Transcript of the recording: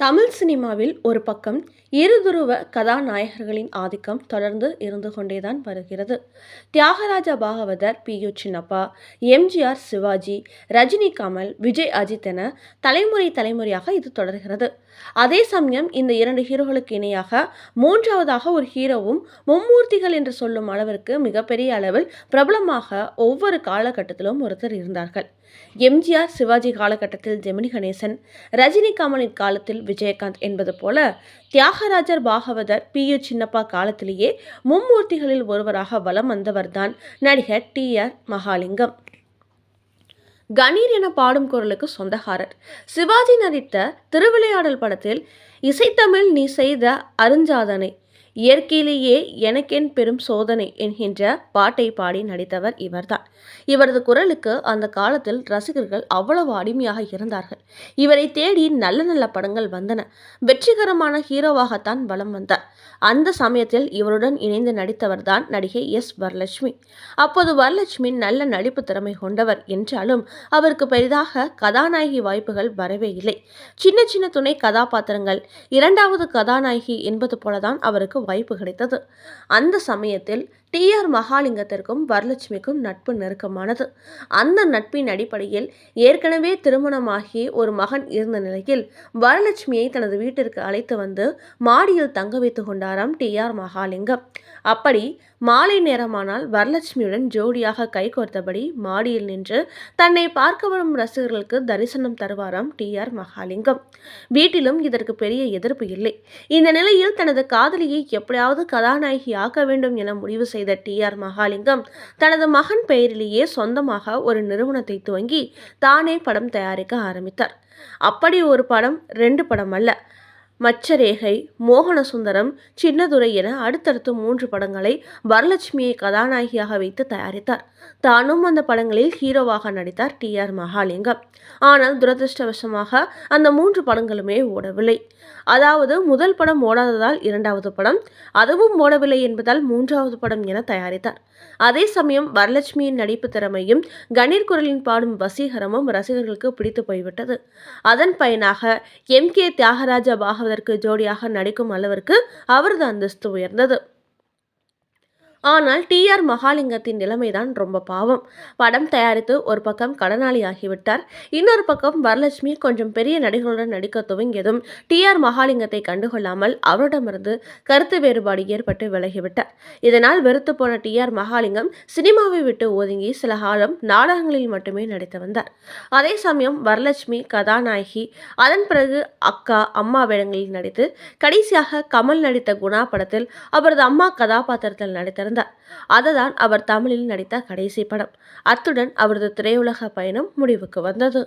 தமிழ் சினிமாவில் ஒரு பக்கம் இருதுருவ கதாநாயகர்களின் ஆதிக்கம் தொடர்ந்து இருந்து கொண்டேதான் வருகிறது. தியாகராஜ பாகவதர் பி யு சின்னப்பா எம்ஜிஆர் சிவாஜி ரஜினி கமல் விஜய் அஜித் என தலைமுறை தலைமுறையாக இது தொடர்கிறது. அதே சமயம் இந்த இரண்டு ஹீரோகளுக்கு இணையாக மூன்றாவதாக ஒரு ஹீரோவும் மும்மூர்த்திகள் என்று சொல்லும் அளவிற்கு மிகப்பெரிய அளவில் பிரபலமாக ஒவ்வொரு காலகட்டத்திலும் ஒருத்தர் இருந்தார்கள். எம்ஜிஆர் சிவாஜி காலகட்டத்தில் ஜெமினி கணேசன் ரஜினி கமலின் காலத்தில் விஜயகாந்த் என்பது போல தியாகராஜர் பாகவதர் பி. யு. சின்னப்பா காலத்திலேயே மும்மூர்த்திகளில் ஒருவராக வலம் வந்தவர்தான் நடிகர் டி. ஆர். மகாலிங்கம். கணீர் என பாடும் குரலுக்கு சொந்தக்காரர். சிவாஜி நடித்த திருவிளையாடல் படத்தில் இசைத்தமிழ் நீ செய்த அருஞ்சாதனை இயற்கையிலேயே எனக்கென் பெரும் சோதனை என்கின்ற பாட்டை பாடி நடித்தவர் இவர்தான். இவரது குரலுக்கு அந்த காலத்தில் ரசிகர்கள் அவ்வளவு அடிமையாக இருந்தார்கள். இவரை தேடி நல்ல நல்ல படங்கள் வந்தன. வெற்றிகரமான ஹீரோவாகத்தான் வலம் வந்தார். அந்த சமயத்தில் இவருடன் இணைந்து நடித்தவர்தான் நடிகை எஸ் வரலட்சுமி. அப்போது வரலட்சுமி நல்ல நடிப்பு திறமை கொண்டவர் என்றாலும் அவருக்கு பெரிதாக கதாநாயகி வாய்ப்புகள் வரவே இல்லை. சின்ன சின்ன துணை கதாபாத்திரங்கள் இரண்டாவது கதாநாயகி என்பது போலதான் அவருக்கு வாய்ப்பு கிடைத்தது. அந்த சமயத்தில் டிஆர் மகாலிங்கத்திற்கும் வரலட்சுமிக்கும் நட்பு நெருக்கமானது. அந்த நட்பின் அடிப்படையில் ஏற்கனவே திருமணமாகி ஒரு மகன் இருந்த நிலையில் வரலட்சுமியை தனது வீட்டிற்கு அழைத்து வந்து மாடியில் தங்க வைத்துக் கொண்டாராம் டி ஆர் மகாலிங்கம். அப்படி மாலை நேரமானால் வரலட்சுமியுடன் ஜோடியாக கைகோர்த்தபடி மாடியில் நின்று தன்னை பார்க்க வரும் ரசிகர்களுக்கு தரிசனம் தருவாராம் டி ஆர் மகாலிங்கம். வீட்டிலும் இதற்கு பெரிய எதிர்ப்பு இல்லை. இந்த நிலையில் தனது காதலியை எப்படியாவது கதாநாயகி ஆக்க வேண்டும் என முடிவு செய்து டி ஆர் மகாலிங்கம் தனது மகன் பெயரிலேயே சொந்தமாக ஒரு நிறுவனத்தை துவங்கி தானே படம் தயாரிக்க ஆரம்பித்தார். அப்படி ஒரு படம் ரெண்டு படம் அல்ல மச்சரேகை மோகனசுந்தரம் சின்னதுரை என அடுத்தடுத்து மூன்று படங்களை வரலட்சுமியை கதாநாயகியாக வைத்து தயாரித்தார். தானும் அந்த படங்களில் ஹீரோவாக நடித்தார் டி ஆர் மகாலிங்கம். ஆனால் துரதிருஷ்டவசமாக அந்த மூன்று படங்களுமே ஓடவில்லை. அதாவது முதல் படம் ஓடாததால் இரண்டாவது படம் அதுவும் ஓடவில்லை என்பதால் மூன்றாவது படம் என தயாரித்தார். அதே சமயம் வரலட்சுமியின் நடிப்பு திறமையும் கணீர் குரலின் பாடும் வசீகரமும் ரசிகர்களுக்கு பிடித்து போய்விட்டது. அதன் பயனாக எம் கே தியாகராஜ பாகவதற்கு ஜோடியாக நடிக்கும் அளவிற்கு அவரது அந்தஸ்து உயர்ந்தது. ஆனால் டி ஆர் மகாலிங்கத்தின் நிலைமைதான் ரொம்ப பாவம். படம் தயாரித்து ஒரு பக்கம் கடனாளி ஆகிவிட்டார் இன்னொரு பக்கம் வரலட்சுமி கொஞ்சம் பெரிய நடிகர்களுடன் நடிக்க துவங்கியதும் டி ஆர் மகாலிங்கத்தை கண்டுகொள்ளாமல் அவரிடமிருந்து கருத்து வேறுபாடு ஏற்பட்டு விலகிவிட்டார். இதனால் வெறுத்து போன டி ஆர் மகாலிங்கம் சினிமாவை விட்டு ஒதுங்கி சில காலம் நாடகங்களில் மட்டுமே நடித்து வந்தார். அதே சமயம் வரலட்சுமி கதாநாயகி அதன் பிறகு அக்கா அம்மா வேடங்களில் நடித்து கடைசியாக கமல் நடித்த குணா படத்தில் அவரது அம்மா கதாபாத்திரத்தில் நடித்தார் இருந்தார். அதுதான் அவர் தமிழில் நடித்த கடைசி படம். அத்துடன் அவரது திரையுலக பயணம் முடிவுக்கு வந்தது.